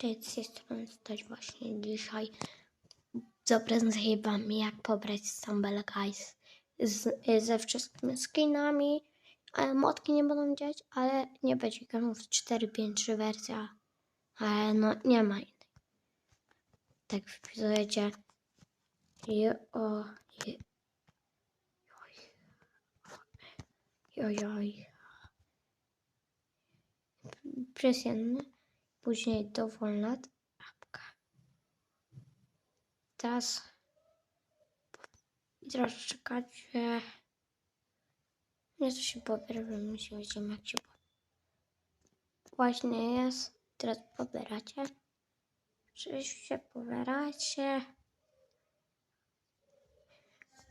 Cześć, strony stać właśnie dzisiaj zaprezentuję wam jak pobrać Stumble Guys z, ze wszystkimi skinami. Ale modki nie będą działać, ale nie będzie gamów 4.5.3 wersja. Ale no nie ma innej. Tak wpisujecie jo, o, je, joj. Presjenny. Później dowolna apka. Teraz teraz czekacie. Nie to się pobiera, bo my się widzimy jak się. Właśnie jest. Teraz pobieracie. Oczywiście pobieracie.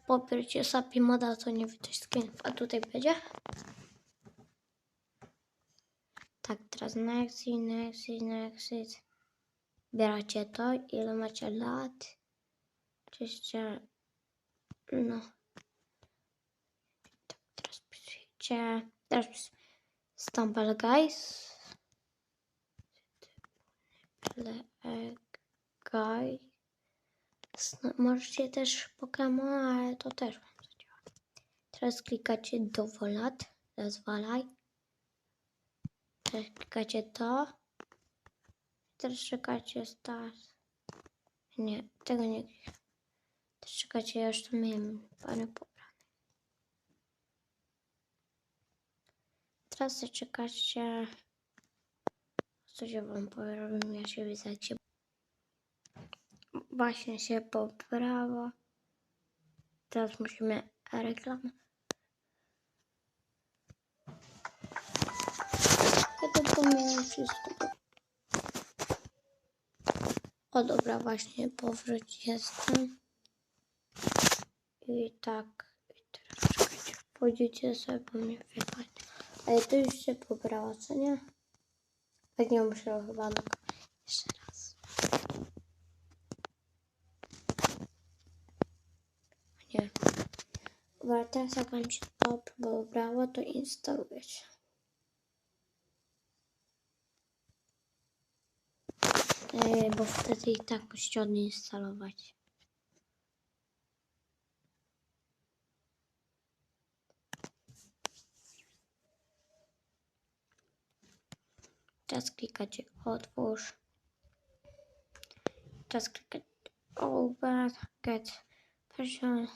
Pobierzcie sobie moda, to nie widać skinów, a tutaj będzie. Tak, teraz next, next, next. Bieracie to, ile macie lat. Oczywiście, no. Tak, teraz pisujecie. Teraz pis- Stumble Guys. No, Możecie też Pokémon, ale to też wam zadziała. Teraz klikacie dowolad, zezwalaj. Klikacie to. Teraz czekacie start. Nie, tego nie. Teraz czekacie, ja już to miałem parę pobrane. Teraz czekacie. Co się wam powiem, ja się widzę, właśnie się poprawa. Teraz musimy reklamę. Wszystko. O dobra, właśnie powrót jestem. I tak, i teraz czekajcie, pójdziecie sobie po mnie wjechać. Ale to już się pobrało, co nie? Tak nie muszę chyba na... jeszcze raz. Nie. Dobra, teraz jak wam się to pobrało, to instalujecie. Ej, bo wtedy i tak musicie odinstalować. Teraz klikacie otwórz. Teraz klikacie open, get version.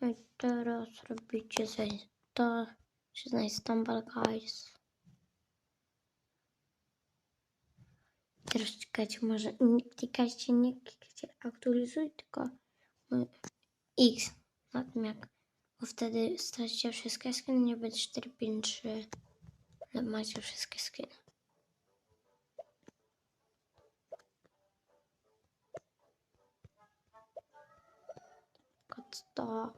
No i teraz robicie to, że znajdzie Stumble Guys. Czekajcie, może nie klikajcie, nie klikajcie aktualizuj, tylko y, X na tym jak, bo wtedy stracicie wszystkie skiny, nie będzie 4, 5, 3, ale macie wszystkie skiny. Kod to,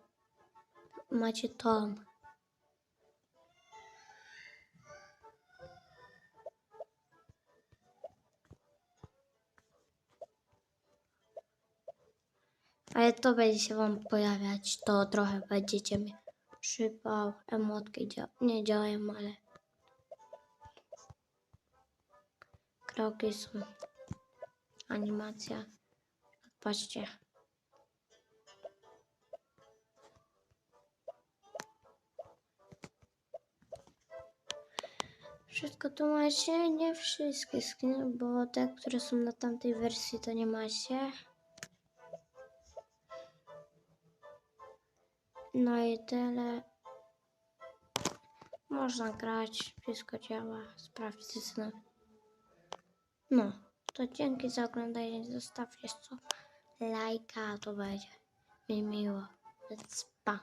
macie tom. To będzie się wam pojawiać, to trochę będziecie mi przypał, emotki dzia nie działają, ale kroki są, animacja, patrzcie. Wszystko tu macie, nie wszystkie skiny, bo te, które są na tamtej wersji, to nie macie. No i tyle. Można grać, wszystko działa. Sprawdźcie sobie. No, to dzięki za oglądanie. Zostawcie co lajka, to będzie mi miło. Więc pa.